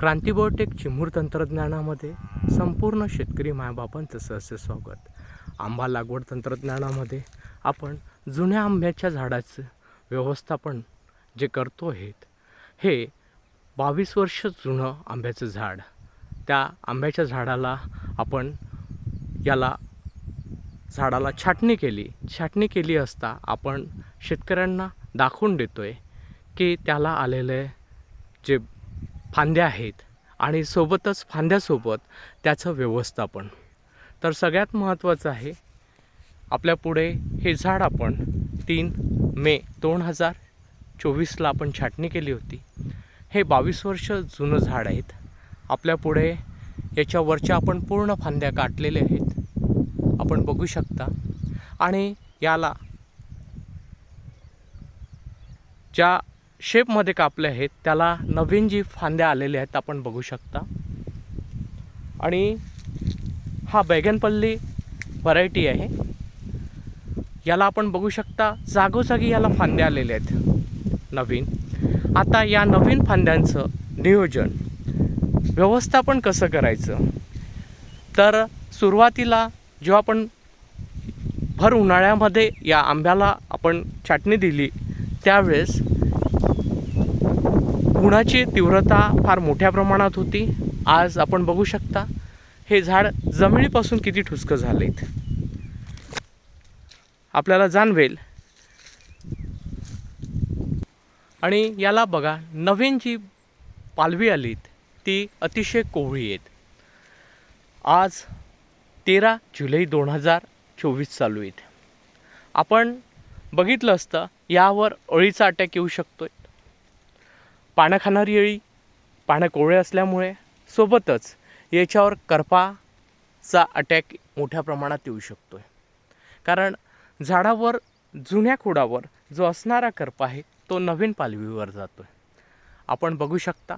क्रांतीबोटेक चिमूर तंत्रज्ञानामध्ये संपूर्ण शेतकरी मायबापांचं सहस्य स्वागत. आंबा लागवड तंत्रज्ञानामध्ये आपण जुन्या आंब्याच्या झाडाचं व्यवस्थापन जे करतो आहेत हे बावीस वर्ष जुनं आंब्याचं झाड. त्या आंब्याच्या झाडाला आपण याला झाडाला छाटणी केली. छाटणी केली असता आपण शेतकऱ्यांना दाखवून देतो आहे की त्याला आलेले जे फांद्या आहेत. आणि सोबतच फांद्यासोबत त्याचं व्यवस्थापन. तर सगळ्यात महत्त्वाचं आहे आपल्या पुढे हे झाड आपण तीन मे दोन हजार चोवीसला आपण छाटणी केली होती. हे बावीस वर्ष जुनं झाड आहेत. आपल्या पुढे आपण पूर्ण फांद्या काटलेल्या आहेत. आपण बघू शकता. आणि याला ज्या शेपमध्ये कापले आहेत त्याला नवीन जी फांद्या आलेल्या आहेत आपण बघू शकता. आणि हा बैगनपल्ली व्हरायटी आहे. याला आपण बघू शकता जागोजागी याला फांद्या आलेल्या आहेत नवीन. आता या नवीन फांद्यांचं नियोजन व्यवस्थापन कसं करायचं? तर सुरुवातीला जेव्हा आपण भर उन्हाळ्यामध्ये या आंब्याला आपण छाटणी दिली त्यावेळेस उन्हाची तीव्रता फार मोठ्या प्रमाणात होती. आज आपण बघू शकता हे झाड जमिनीपासून किती ठुसकं झालेत. आपल्याला जाणवेल. आणि याला बघा नवीन जी पालवी आलीत ती अतिशय कोवळी आहेत. आज तेरा जुलै दोन हजार चोवीस चालू आहेत. आपण बघितलं असतं यावर अळीचा अटॅक येऊ शकतो पानं खाणारी अळी पानं कोवळे असल्यामुळे सोबतच याच्यावर करपाचा अटॅक मोठ्या प्रमाणात येऊ शकतो आहे कारण झाडावर जुन्या खोडावर जो असणारा करपा आहे तो नवीन पालवीवर जातो आहे आपण बघू शकता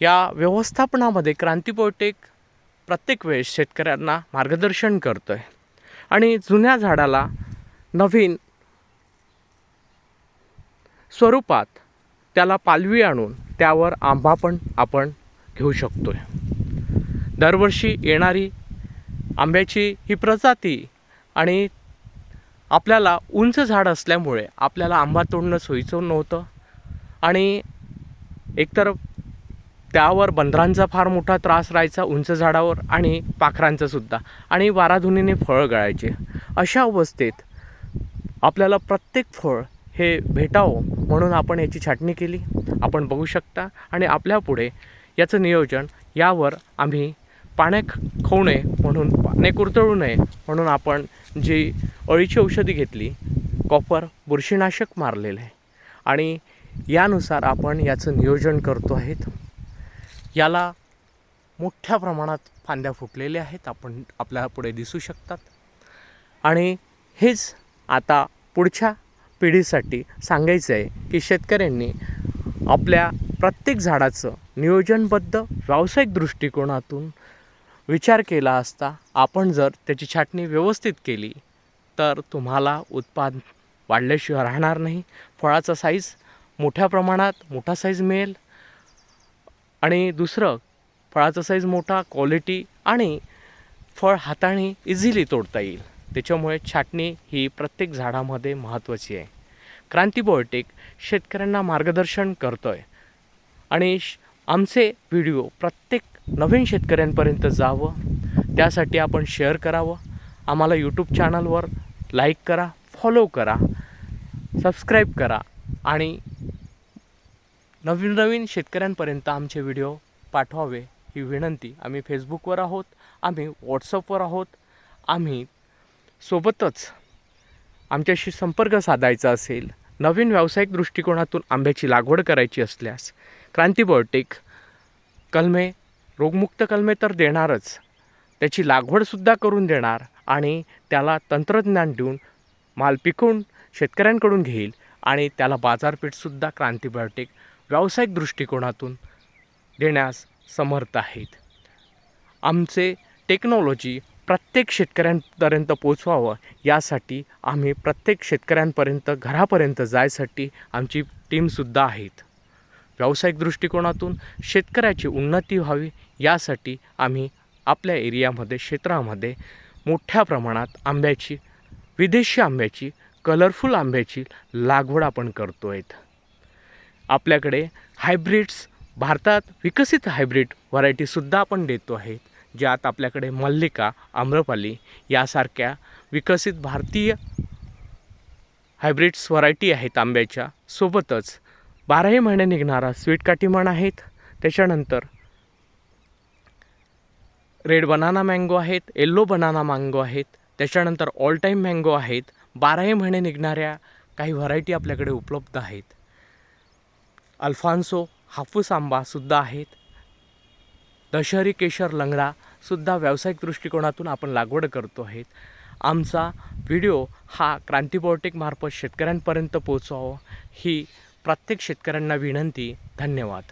या व्यवस्थापनामध्ये क्रांतीपोटेक प्रत्येक वेळेस शेतकऱ्यांना मार्गदर्शन करतो आहे आणि जुन्या झाडाला नवीन स्वरूपात त्याला पालवी आणून त्यावर आंबा पण आपण घेऊ शकतो आहे दरवर्षी येणारी आंब्याची ही प्रजाती आणि आपल्याला उंच झाड असल्यामुळे आपल्याला आंबा तोडणं सोयीचं नव्हतं. आणि एकतर त्यावर बंदरांचा फार मोठा त्रास राहायचा उंच झाडावर आणि पाखरांचासुद्धा आणि वाराधुनीने फळं गळायचे. अशा अवस्थेत आपल्याला प्रत्येक फळ हे भेटावं म्हणून आपण याची छाटणी केली. आपण बघू शकता आणि आपल्यापुढे याचं नियोजन यावर आम्ही पाण्या खाऊ नये म्हणून पाने कुरतळू नये म्हणून आपण जी अळीची औषधी घेतली कॉपर बुरशीनाशक मारलेलं आहे. आणि यानुसार आपण याचं नियोजन करतो आहेत. याला मोठ्या प्रमाणात फांद्या फुटलेल्या आहेत आपण आपल्या पुढे दिसू शकतात. आणि हेच आता पुढच्या पिढीसाठी सांगायचं आहे की शेतकऱ्यांनी आपल्या प्रत्येक झाडाचं नियोजनबद्ध व्यावसायिक दृष्टिकोनातून विचार केला असता आपण जर त्याची छाटणी व्यवस्थित केली तर तुम्हाला उत्पादन वाढल्याशिवाय राहणार नाही. फळाचा साईज मोठ्या प्रमाणात मोठा साईज मिळेल आणि दुसरं फळाचा साईज मोठा क्वालिटी आणि फळ हाताने इझिली तोडता येईल. त्याच्यामुळे छाटणी ही प्रत्येक झाडामध्ये महत्त्वाची आहे. क्रांती बायोटेक शेतकऱ्यांना मार्गदर्शन करतो आहे आणि श- आमचे व्हिडिओ प्रत्येक नवीन शेतकऱ्यांपर्यंत जावं त्यासाठी आपण शेअर करावं. आम्हाला यूट्यूब चॅनलवर लाईक करा फॉलो करा सबस्क्राईब करा आणि नवीन नवीन शेतकऱ्यांपर्यंत आमचे व्हिडिओ पाठवावे ही विनंती. आम्ही फेसबुकवर आहोत आम्ही व्हॉट्सअपवर आहोत आम्ही सोबतच आमच्याशी संपर्क साधायचा असेल नवीन व्यावसायिक दृष्टिकोनातून आंब्याची लागवड करायची असल्यास क्रांती बायोटेक कलमे रोगमुक्त कलमे तर देणारच त्याची लागवडसुद्धा करून देणार आणि त्याला तंत्रज्ञान देऊन माल पिकवून शेतकऱ्यांकडून घेईल आणि त्याला बाजारपेठसुद्धा क्रांती बायोटेक व्यावसायिक दृष्टिकोनातून देण्यास समर्थ आहेत. आमचे टेक्नॉलॉजी प्रत्येक शेतकऱ्यांपर्यंत पोचवावं यासाठी आम्ही प्रत्येक शेतकऱ्यांपर्यंत घरापर्यंत जायसाठी आमची टीमसुद्धा आहेत. व्यावसायिक दृष्टिकोनातून शेतकऱ्याची उन्नती व्हावी यासाठी आम्ही आपल्या एरियामध्ये क्षेत्रामध्ये मोठ्या प्रमाणात आंब्याची विदेशी आंब्याची कलरफुल आंब्याची लागवड आपण करतो आहेत आपल्याकडे हायब्रिड्स भारतात विकसित हायब्रिड व्हरायटीसुद्धा आपण देतो आहेत ज्यात आपल्याकडे मल्लिका आम्रपाली यासारख्या विकसित भारतीय हायब्रिड्स व्हरायटी आहेत आंब्याच्या. सोबतच बाराही महिने निघणारा स्वीट काटीमण आहेत. त्याच्यानंतर रेड बनाना मँगो आहेत येल्लो बनाना मँगो आहेत. त्याच्यानंतर ऑल टाईम मँगो आहेत. बाराही महिने निघणाऱ्या काही व्हरायटी आपल्याकडे उपलब्ध आहेत. अल्फान्सो हापूस आंबासुद्धा आहेत. दशहरी केशर लंगडासुद्धा व्यावसायिक दृष्टिकोनातून आपण लागवड करतो आहेत आमचा व्हिडिओ हा क्रांतीबॉटिकमार्फत शेतकऱ्यांपर्यंत पोहोचावा ही प्रत्येक शेतकऱ्यांना विनंती. धन्यवाद.